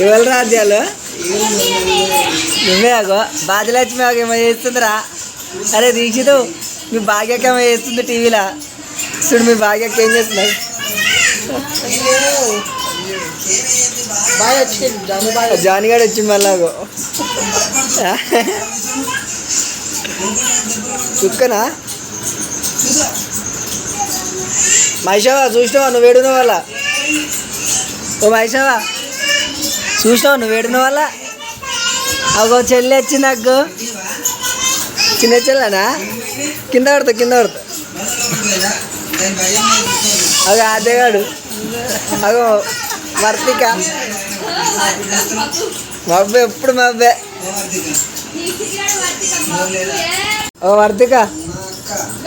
ఇవాళ రాజ్యాలు. నువ్వే అగో బాజలక్ష్మి ఆగ ఏమో చేస్తుందిరా. అరే దీక్షితు మీ భాగ్యకి ఏమో చేస్తుంది టీవీలో. చూడు మీ భాగ్యకి ఏం చేస్తున్నారు బాగా గారు వచ్చింది మళ్ళాగో అగో కుక్కనా? చూసినావా? నువ్వు వేడున వల్ల ఓ మహిషావా చూసావు నువ్వు వేడిన వల్ల అగో చెల్లి వచ్చింది నాకు. చిన్న చెల్లనా? కింద పడతా కింద పడతా. అగో అదేగాడు అగో వర్తిక. మా అబ్బాయి ఎప్పుడు మా అబ్బాయి ఓ వర్తిక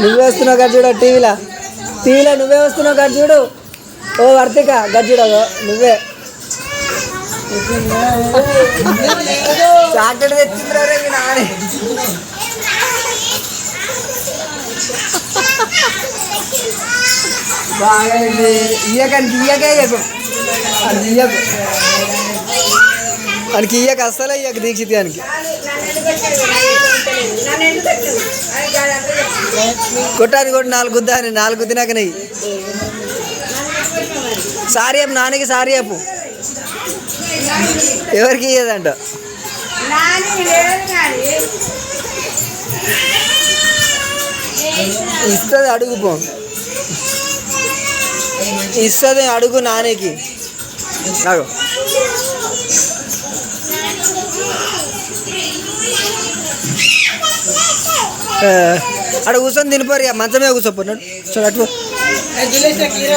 నువ్వే వస్తున్నావు కదా చూడు టీవీలో. టీవీలో నువ్వే వస్తున్నావు కదా చూడు. ఓ వర్తిక గజ్జుడు నువ్వే. చాక్లెట్ తెచ్చిందిరా మీ నాని. బాగా ఇయ్యకండి ఇయ్యకే ఇయ్యకు అది ఇయ్యకు. వానికి ఇయ్యక అస్సలే ఇయ్యక దీక్షిత్ గానికి. కొట్టాను కొట్టి నాలుగు గుద్దాని నాలుగు గుద్దినాక నెయ్యి. సారీ అప్పు నాన్నకి సారీ అప్పు. ఎవరికి ఇయ్యదంట? ఇస్తుంది అడుగు పో. ఇస్తుంది అడుగు నాన్నకి అగో ఆ, అక్కడ కూర్చొని తినిపోరు ఇక మంచం మీద కూర్చోపోన్నాడు చూడు అటు పో.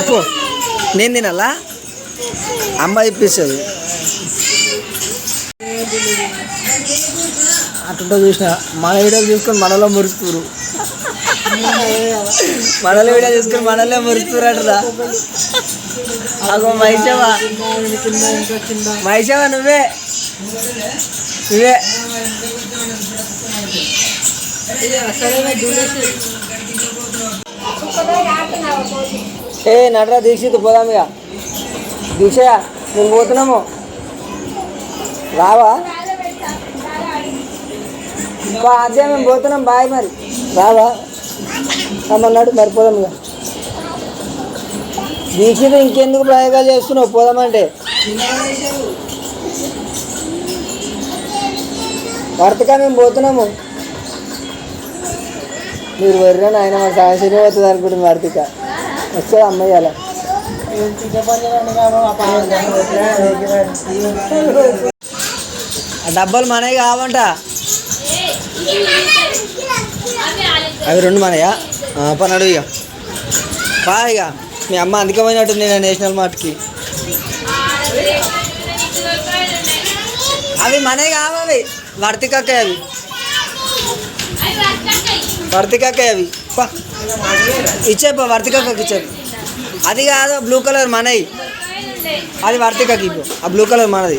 పో. నేను తినాలా? అమ్మ ఇప్పిస్తుంది. అట్లా చూసిన మన వీడియో చూసుకొని మనలో మురుస్తురు మనలో వీడియో చూసుకొని మనలో మురుస్తురు అంటరా అగో మైసవా మైసవా నువ్వే. నువ్వే. ఏ నటరా దీక్షిత్ పోదాం ఇక. దీక్ష మేము పోతున్నాము. రావా? బా అదే మేము పోతున్నాం బాయ్ మరి. రావా? అమ్మన్నాడు మరి పోదాం ఇక. దీక్షిత్ ఇంకెందుకు ప్రయోగాలు చేస్తున్నావు? పోదామంటే వర్తగా మేము పోతున్నాము. మీరు వర్రని ఆయన మా సాయశని అవుతుంది అనుకుంటుంది వర్తిక. వస్తుంది అమ్మాయి అలా ఆ మనవి కావంట. అవి రెండు మనయా? పని అడుగు ఇక. పా ఇక. మీ అమ్మ అందుకే పోయినట్టుంది నేను నేషనల్ మార్ట్కి. అవి మనవి కావాలి వర్తికక్క అవి. వర్తికక్క అవి. పా. ఇచ్చేపో వర్తికక్కకి ఇచ్చేపు. అది కాదు బ్లూ కలర్ మనవి అది వర్తికకి ఇప్పు ఆ బ్లూ కలర్ మనది.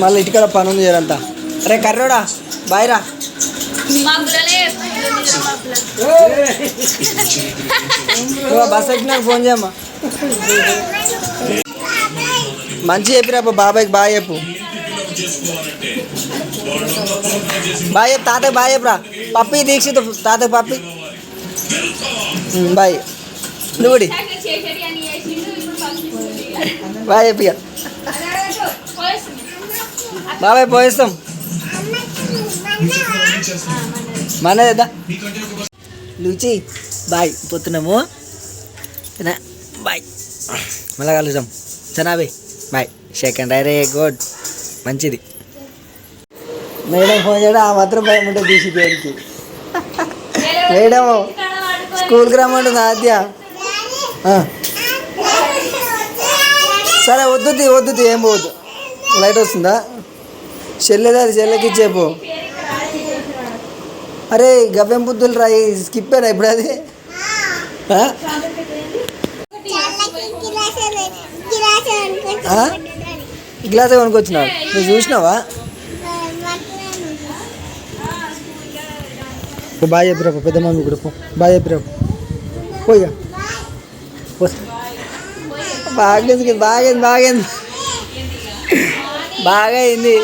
మళ్ళీ ఇటుకల పని ఉంది చేరంతా అరే కర్రోడా బాయ్ రా. బస్ ఎక్కినాక ఫోన్ చేయమ్మా. మంచి చెప్పిరా బాబాయ్కి బాగా చెప్పు. బాయ్ చెప్పు తాతకి బాగా చెప్పురా పప్పి దీక్షిత్ తాతకి పప్పి. బాయ్. నువ్వుడి బాయ్ చెప్పి. బాబాయ్ పోయిస్తాం. మనదేదా లుచి బాయ్. పోతున్నాము? బాయ్. మళ్ళా కలుద్దాం. సనాబే బాయ్. సెకండ్ అరే గుడ్. మంచిది. మేడం ఫోన్ చేయడం ఆ మాత్రం భయం ఉంటుంది తీసి పేరుకి మేడం స్కూల్కి రమ్మంటుంది ఆద్య. సరే వద్దు వద్దు ఏం పోవద్దు. లైట్ వస్తుందా? చెల్లెదా అది చెల్లెకి ఇచ్చేపో. అరే గవ్వెం బుద్ధులు రా స్కిప్ అయినా ఇప్పుడు అది? గ్లాసే కొనుక్కొచ్చినావు? నువ్వు చూసినావా? ఓ బాగా చెప్పిరా పెద్ద మమ్మీ కూడా బాయ్ చెప్పిరా పోయా బాగైంది బాగైంది బాగైంది. బాగా అయింది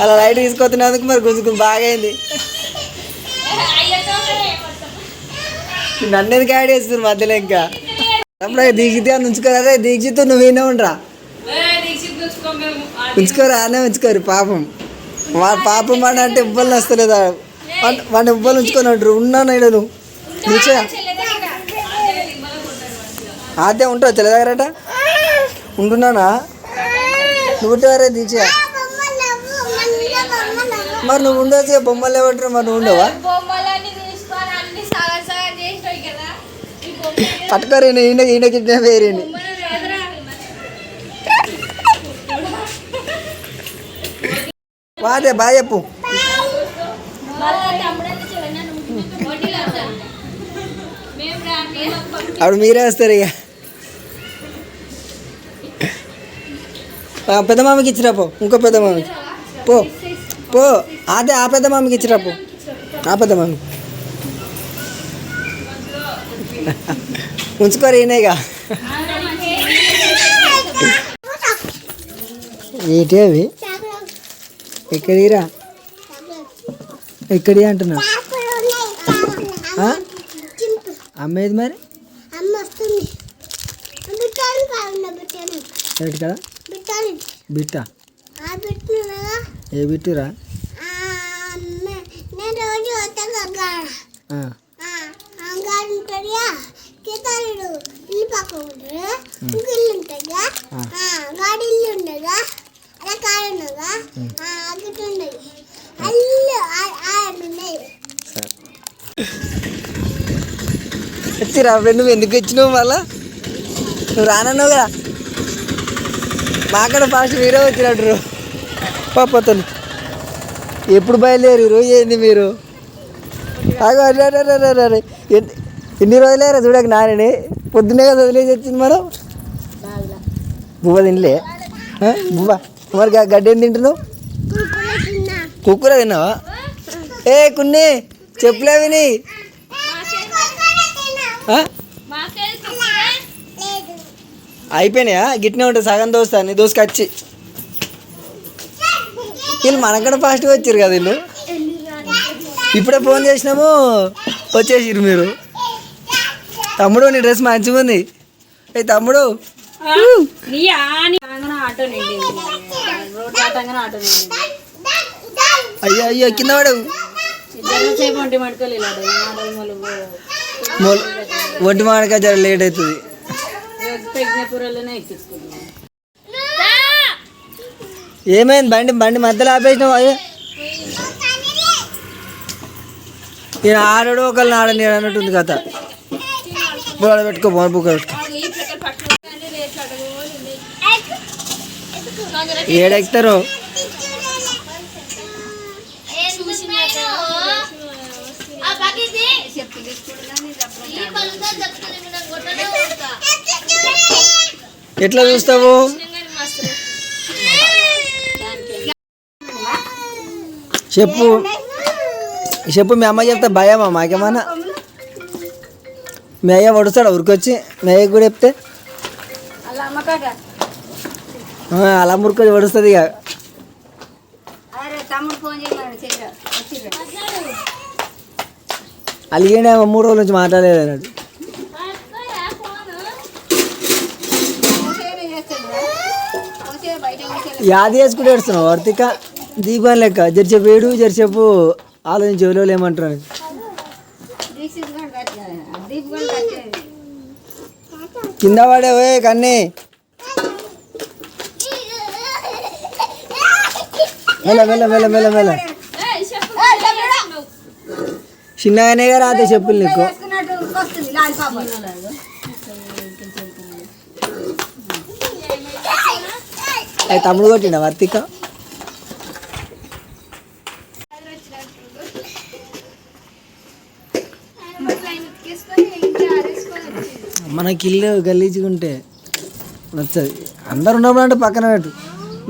అలా లైట్ తీసుకొస్తున్నందుకు మరి గుంజుకు బాగా అయింది నన్ను ఎందుకు యాడ్ చేస్తుంది మధ్యలో ఇంకా? అప్పుడు దీక్షిత్ అని ఉంచుకోరా దీక్షిత్ నువ్వు వినే ఉండరా? ఉంచుకోరా అనే ఉంచుకోరు పాపం. వాళ్ళ పాపం అని అంటే ఇవ్వాలి వస్తలేదా వాడిని ఇవ్వాలి ఉంచుకొని ఉంటారు ఉన్నాను ఇక్కడ నువ్వు దీక్ష అదే ఉంటావు చెల్ల దగ్గరట? ఉంటున్నానా నువ్వు ఉంటావరే దీక్ష మరి నువ్వు ఉండొచ్చు బొమ్మలు ఏమంటారు మరి నువ్వు ఉండవా? పట్టుకోరు ఈయన ఈయన ఈయనకి వేరేని వాదే బాగా చెప్పు. అప్పుడు మీరే వస్తారు ఇక. పెద్ద మామకి ఇచ్చిరా పో ఇంకో పెద్ద మామకి. పో పో అదే ఆ పెద్ద మామకి ఇచ్చిరా పో. ఆ పెద్ద మామి ఉంచుకోరు ఈయనగా ఏంటి అవి? ఎక్కడిరా? ఎక్కడి అంటున్నా? అమ్మేది మరి? ఏంటి కదా? బిట్ట. ఏ బిట్టురా? గాడి ఇల్లు ఉండగా ఫ్రెండ్ నువ్వు ఎందుకు వచ్చినావు మళ్ళా నువ్వు రానన్నావు కదా మాకడ ఫాస్ట్ మీరే వచ్చినట్టు పాపతను ఎప్పుడు బయలుదేరు ఏంది మీరు ఆగో అరే అరే అరే. ఎన్ని ఎన్ని రోజులేరా చూడక నాని పొద్దునే కదా వదిలేసి వచ్చింది మనం బువ్వ తినలే? బువ్వ మరి గడ్డి ఏం తింటున్నావు? కుక్కర తిన్నావా? ఏ కున్ని చెప్పులే విని. అయిపోయినాయా? గిట్నే ఉంటుంది సగం దోస్తాను దోసుకొచ్చి వీళ్ళు మనకడ ఫాస్ట్గా వచ్చారు కదా వీళ్ళు. ఇప్పుడే ఫోన్ చేసినాము వచ్చేసిరు మీరు. తమ్ముడు నీ డ్రెస్ మంచిగా ఉంది ఏ తమ్ముడు ఆటో అయ్యో అయ్యో కింద పడు. ఇద్దరు సేపు ఒంటి మడుకోలేదు మాడక జర లేట్ అవుతుంది. ఏమైంది బండి బండి మధ్యలో ఆపేసినావు? అయ్యో. ఈయన ఆడడు ఒకళ్ళని ఆడని అన్నట్టుంది కథ. బోడ పెట్టుకో బుక్క పెట్టుకో. ఏడెక్తారు? ఎట్లా చూస్తావు? చెప్పు. చెప్పు మీ అమ్మ చెప్తే భయమా? మాకేమన్నా? మీ అయ్య వడుస్తాడు ఉరికొచ్చి మీ అయ్యకి కూడా చెప్తే? అలా అమ్మకాగా అలా మురుకొచ్చి వడుస్తుంది ఇక. అలిగినే మూడు రోజుల నుంచి మాట్లాడలేదు అన్నాడు. యాది వేసుకుంటే ఏడుస్తున్నావు వర్తిక? దీపం లెక్క. జరసేపు ఏడు జరసేపు ఆలోచించి ఎవరు ఏమంటారు. కింద పడే ఓయ్ కన్నీ. మెల్ల మెల్ల మెల్ల మెల్ల మెల్ల? చిన్నగానే రాతే చెప్పులు నీకు అది తమ్ముడు కొట్టిన వర్తిక మనకి ఇల్లు గలీజ్గా ఉంటే నచ్చదు అందరు ఉన్నప్పుడు అంటే పక్కన పెట్టు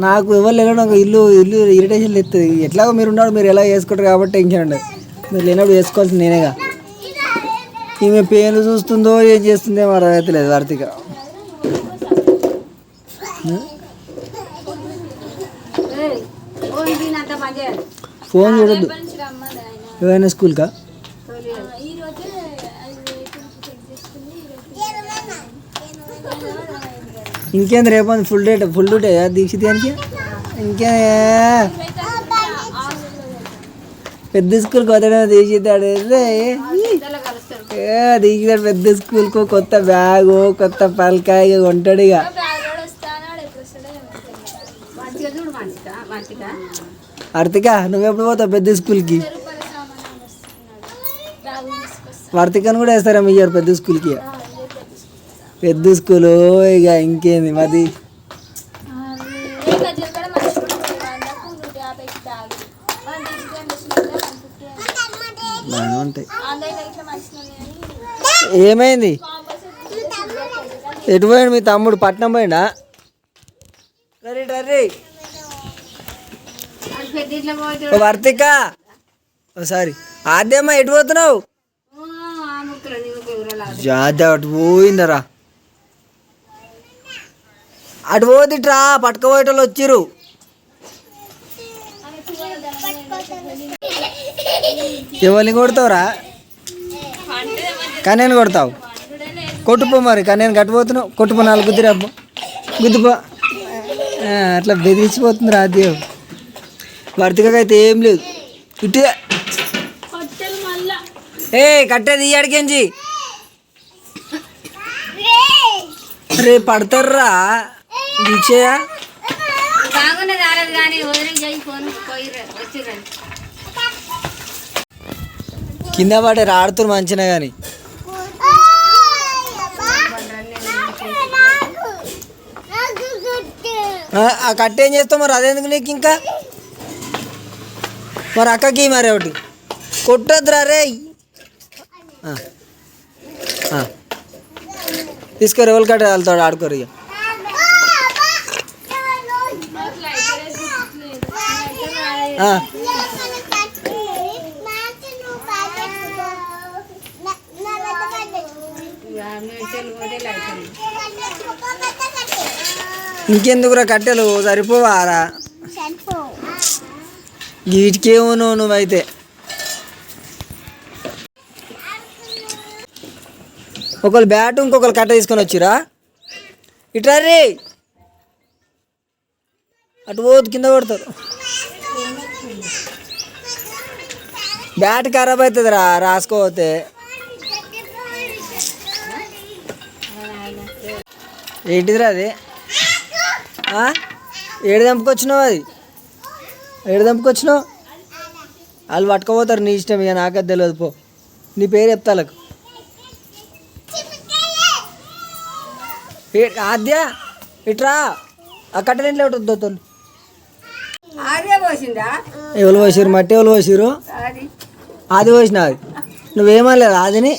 నాకు ఎవరు లేనప్పుడు నాకు ఇల్లు ఇల్లు ఇరిటేషన్ ఎత్తుంది ఎట్లాగో మీరు ఉన్నాడు మీరు ఎలా చేసుకుంటారు కాబట్టి ఉండదు మీరు లేనప్పుడు చేసుకోవాల్సింది నేనేగా. ఈమె పేను చూస్తుందో ఏం చేస్తుందో వార్తిక. ఓ దీనంతా పని చేయాలి ఫోన్ చూడొద్దు. ఏమైనా స్కూల్కా తోలియాలి. ఈ రోజే అది చెక్ చేసుకుని ఇంకేంది రేపు ఫుల్ డే ఫుల్ డ్యూటే దీక్షితానికి ఇంకే పెద్ద స్కూల్కి వదడం దీక్షితాడు ఏ? దీక్షితాడు పెద్ద స్కూల్కు కొత్త బ్యాగు కొత్త పలకాయ కొంటాడు ఇక. వస్తాడో వర్తిక నువ్వెప్పుడు పోతావు పెద్ద స్కూల్కి వర్తికను కూడా వేస్తారా మీ పెద్ద స్కూల్కి పెద్ద స్కూలు ఇక ఇంకేంది మాది. బాగానే ఉంటాయి. ఏమైంది? ఎటు పోయాడు మీ తమ్ముడు? పట్నం పోయినా రరి రరి వర్తిక. సారీ. ఆద్యమ్మ ఎటు పోతున్నావు? జాతర అటు పోయిందరా. అటు పోదిట్రా పట్టుకపోయేటోళ్ళు వచ్చిర్రు. ఎవరిని కొడతావురా? కన్యాన్ని కొడతావు. కొట్టుపో మరి కన్యాన్ని కట్టిపోతున్నావు. కొట్టుపో నాలుగు గుద్దిరా గుద్దుపో. అట్లా బెదిరించిపోతుంది రాదేవ్ వర్తికైతే ఏం లేదు. ఇటు ఏ. కట్టేది ఈ అడిగించి రే పడతారా దీక్షయ కాకుండా రాలేదు కానీ వదిలి చేయి ఫోన్ పోయి వచ్చిర్రండి కింద పడే ఆడుతున్నారు మంచిగా కానీ ఆ కట్ట ఏం చేస్తావు మరి? అదెందుకు నీకు ఇంకా? మరి అక్కకి మరి ఒకటి. కొట్టద్దురా రే. తీసుకోరు ఎవరి కట్ట వెళ్తాడు ఆడుకోరు ఇక ఆ. ఇక మెడిసిన్ పోతే లైట్ ఇంకెందుకురా కట్టెలు? సరిపోవారా? వీటికేమో నువ్వు నువ్వైతే. ఒకళ్ళు బ్యాట్ ఇంకొకరు కట్ట తీసుకొని వచ్చిరా? ఇట్రా రే. అటు పోదు కింద పడతారు. బ్యాట్ ఖరాబ్ అవుతుంది రా రాసుకోపోతే. ఏంటిదిరా అది? ఏడు దంపుకొచ్చినావు అది? ఏడు దంపుకొచ్చినావు? వాళ్ళు పట్టుకపోతారు నీ ఇష్టం ఇక నాకది తెలియదు పో. నీ పేరు చెప్తా వాళ్ళకు. ఆద్య ఇట్రా. ఆ కట్టెలు ఇంట్లో ఉంటుంది తోలు అదే పోసిందా? ఎవరు పోసిరు మట్టి ఎవరు పోసిరు అది అది పోసిన అది నువ్వేమనలేదు అదిని